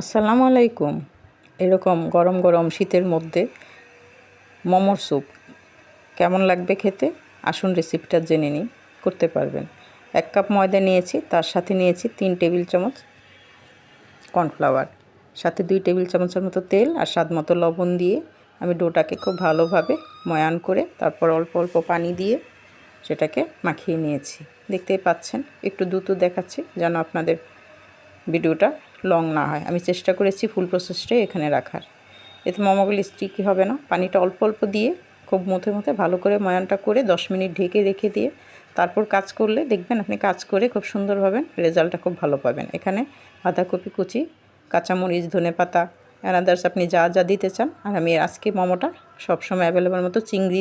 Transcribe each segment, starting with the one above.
আসসালামু আলাইকুম। এরকম গরম গরম শীতের মধ্যে মোমোর স্যুপ কেমন লাগবে খেতে? আসুন রেসিপিটা জেনে নিই, করতে পারবেন। এক কাপ ময়দা নিয়েছি, তার সাথে নিয়েছি তিন টেবিল চামচ কর্নফ্লাওয়ার। সাথে দুই টেবিল চামচের মতো তেল আর স্বাদ মতো লবণ দিয়ে আমি ডোটাকে খুব ভালোভাবে ময়ান করে, তারপর অল্প অল্প পানি দিয়ে সেটাকে মাখিয়ে নিয়েছি। দেখতেই পাচ্ছেন, একটু দ্রুত দেখাচ্ছি যেন আপনাদের ভিডিওটা লং না হয়। আমি চেষ্টা করেছি ফুল প্রসেসটাই এখানে রাখার। এতে মোমোগুলি স্টিকি হবে না। পানিটা অল্প অল্প দিয়ে খুব মুথে মুথে ভালো করে ময়ানটা করে দশ মিনিট ঢেকে রেখে দিয়ে তারপর কাজ করলে দেখবেন আপনি কাজ করে খুব সুন্দর পাবেন, রেজাল্টটা খুব ভালো পাবেন। এখানে বাঁধাকপি কুচি, কাঁচামরিচ, ধনে পাতা, অ্যানাদার্স আপনি যা যা দিতে চান। আর আমি আজকে মোমোটা সবসময় অ্যাভেলেবল মতো চিংড়ি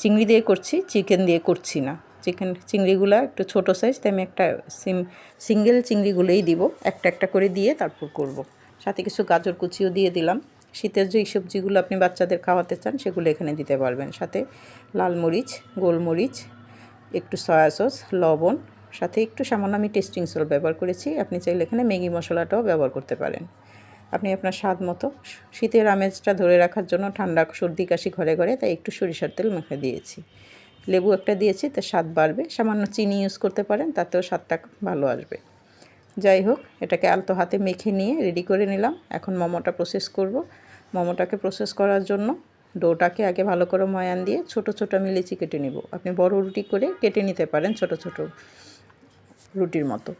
চিংড়ি দিয়ে করছি, চিকেন দিয়ে করছি না। চিকেন চিংড়িগুলো একটু ছোট সাইজ তাই আমি একটা সিম সিঙ্গেল চিংড়িগুলোই দিব। একটা একটা করে দিয়ে তারপর করব। সাথে কিছু গাজর কুচিও দিয়ে দিলাম। শীতের যেই সবজিগুলো আপনি বাচ্চাদের খাওয়াতে চান, সেগুলো এখানে দিতে পারবেন। সাথে লাল মরিচ, গোলমরিচ, একটু সয়া সস লবণ, সাথে একটু সামান্য আমি টেস্টিং সল্ট ব্যবহার করেছি। আপনি চাইলে এখানে ম্যাগি মশলাটাও ব্যবহার করতে পারেন। আপনি আপনার স্বাদ মতো শীতের আমেজটা ধরে রাখার জন্য ঠান্ডা সর্দি কাশি ঘরে ঘরে, তাই একটু সরিষার তেল মেখে দিয়েছি। লেবু একটা দিয়েছি, তো স্বাদ বাড়বে। সামান্য চিনি ইউজ করতে পারেন, তাতেও স্বাদটা ভালো আসবে। যাই হোক, এটাকে আলতো হাতে মেখে নিয়ে রেডি করে নিলাম। এখন মোমোটা প্রসেস করব। মোমোটাকে প্রসেস করার জন্য ডোটাকে আগে ভালো করে ময়ান দিয়ে ছোট ছোট আমি লিচি কেটে নিব। আপনি বড় রুটি করে কেটে নিতে পারেন ছোট ছোট রুটির মতো।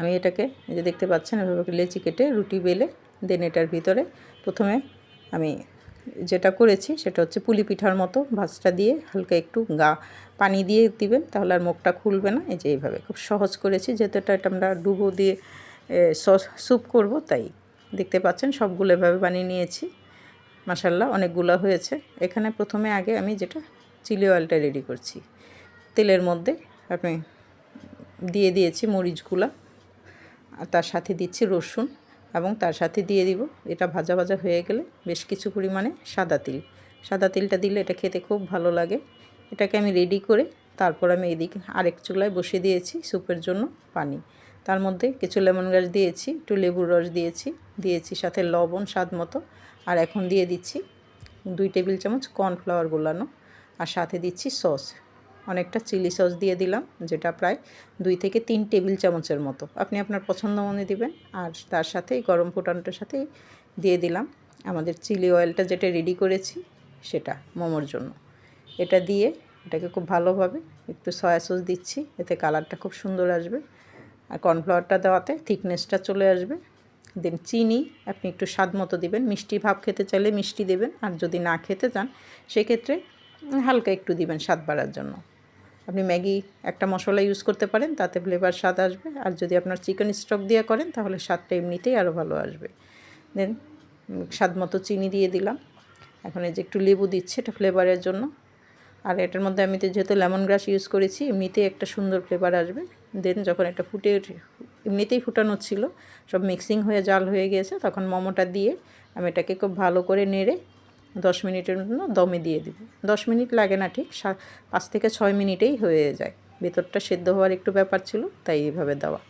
আমি এটাকে যে দেখতে পাচ্ছেন, এভাবে লেচি কেটে রুটি বেলে দেন এটার ভিতরে। প্রথমে আমি যেটা করেছি সেটা হচ্ছে পুলি পিঠার মতো ভাজটা দিয়ে হালকা একটু গা পানি দিয়ে দিবেন, তাহলে আর মুখটা খুলবে না। এই যে এইভাবে খুব সহজ করেছি, যেহেতু এটা আমরা ডুবো দিয়ে সস, স্যুপ করব, তাই দেখতে পাচ্ছেন সবগুলো এভাবে বানিয়ে নিয়েছি। মাসাল্লাহ অনেকগুলো হয়েছে। এখানে প্রথমে আগে আমি যেটা চিলি অয়েলটা রেডি করছি। তেলের মধ্যে আপনি দিয়ে দিয়েছি মরিচগুলা, আর তার সাথে দিচ্ছি রসুন। এবং তার সাথে দিয়ে দিব। এটা ভাজা ভাজা হয়ে গেলে বেশ কিছু পরিমাণে সাদা তিল। সাদা তিলটা দিলে এটা খেতে খুব ভালো লাগে। এটাকে আমি রেডি করে তারপর আমি এদিকে আরেক চুলায় বসিয়ে দিয়েছি স্যুপের জন্য পানি। তার মধ্যে কিছু লেমন গাছ দিয়েছি, একটু লেবুর রস দিয়েছি দিয়েছি সাথে লবণ স্বাদ মতো। আর এখন দিয়ে দিচ্ছি দুই টেবিল চামচ কর্নফ্লাওয়ার গোলানো। আর সাথে দিচ্ছি সস। অনেকটা চিলি সস দিয়ে দিলাম, যেটা প্রায় দুই থেকে তিন টেবিল চামচের মতো। আপনি আপনার পছন্দ মনে দিবেন, আর তার সাথেই গরম ফুটানোটার সাথে দিয়ে দিলাম আমাদের চিলি অয়েলটা যেটা রেডি করেছি, সেটা মোমোর জন্য। এটা দিয়ে এটাকে খুব ভালোভাবে একটু সয়া সস দিচ্ছি, এতে কালারটা খুব সুন্দর আসবে। আর কর্নফ্লাওয়ারটা দেওয়াতে থিকনেসটা চলে আসবে। দেন চিনি, আপনি একটু স্বাদ মতো দেবেন, মিষ্টি ভাব খেতে চাইলে মিষ্টি দেবেন, আর যদি না খেতে চান, সেক্ষেত্রে হালকা একটু দিবেন স্বাদ বাড়ার জন্য। আপনি ম্যাগি একটা মশলা ইউজ করতে পারেন, তাতে ফ্লেভার স্বাদ আসবে। আর যদি আপনার চিকেন স্টক দিয়ে করেন, তাহলে স্বাদটা এমনিতেই আরও ভালো আসবে। দেন স্বাদ মতো চিনি দিয়ে দিলাম। এখন এই যে একটু লেবু দিচ্ছে, এটা ফ্লেভারের জন্য। আর এটার মধ্যে আমি যেহেতু লেমন গ্রাস ইউজ করেছি, এমনিতেই একটা সুন্দর ফ্লেভার আসবে। দেন যখন এটা ফুটে এমনিতেই ফুটানো ছিল, সব মিক্সিং হয়ে, জাল হয়ে গিয়েছে তখন মোমোটা দিয়ে আমি এটাকে খুব ভালো করে নেড়ে দশ মিনিটের জন্য দমে দিয়ে দিব। দশ মিনিট লাগে না ঠিক পাঁচ থেকে ছয় মিনিটেই হয়ে যায়। ভেতরটা সেদ্ধ হওয়ার একটু ব্যাপার ছিল, তাই এইভাবে দেওয়া।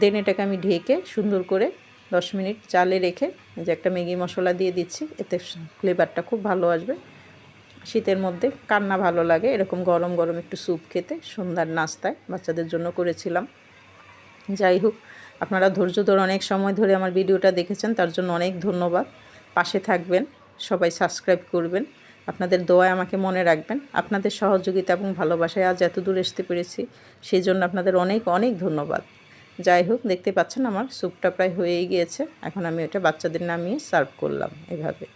দেন এটাকে আমি ঢেকে সুন্দর করে দশ মিনিট চালে রেখে যে একটা ম্যাগি মশলা দিয়ে দিচ্ছি, এতে ফ্লেভারটা খুব ভালো আসবে। শীতের মধ্যে কান্না ভালো লাগে, এরকম গরম গরম একটু স্যুপ খেতে, সন্ধ্যার নাস্তায় বাচ্চাদের জন্য করেছিলাম। যাই হোক, আপনারা ধৈর্য ধরে অনেক সময় ধরে আমার ভিডিওটা দেখেছেন, তার জন্য অনেক ধন্যবাদ। পাশে থাকবেন। সবাই সাবস্ক্রাইব করবেন। আপনাদের দোয়ায় আমাকে মনে রাখবেন। আপনাদের সহযোগিতা এবং ভালোবাসায় আজ এত দূর আসতে পেরেছি সেই জন্য আপনাদের অনেক অনেক ধন্যবাদ। যাই হোক, দেখতে পাচ্ছেন আমার স্যুপটা প্রায় হয়েই গিয়েছে। এখন আমি ওটা বাচ্চাদের নামিয়ে সার্ভ করলাম এভাবে।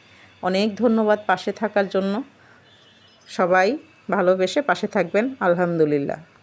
অনেক ধন্যবাদ পাশে থাকার জন্য। সবাই ভালোবেসে পাশে থাকবেন, আলহামদুলিল্লাহ।